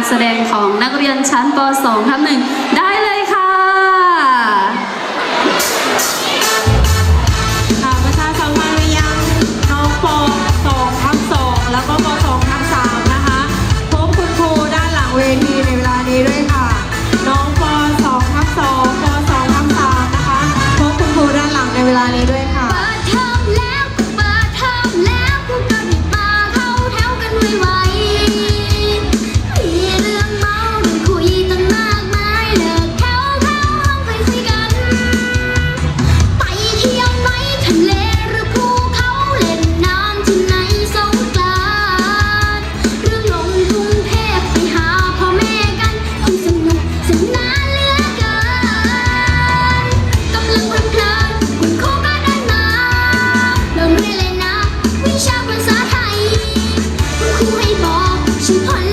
การแสดงของนักเรียนชั้นป .2 ทับงได้ she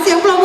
Brasil, Globo.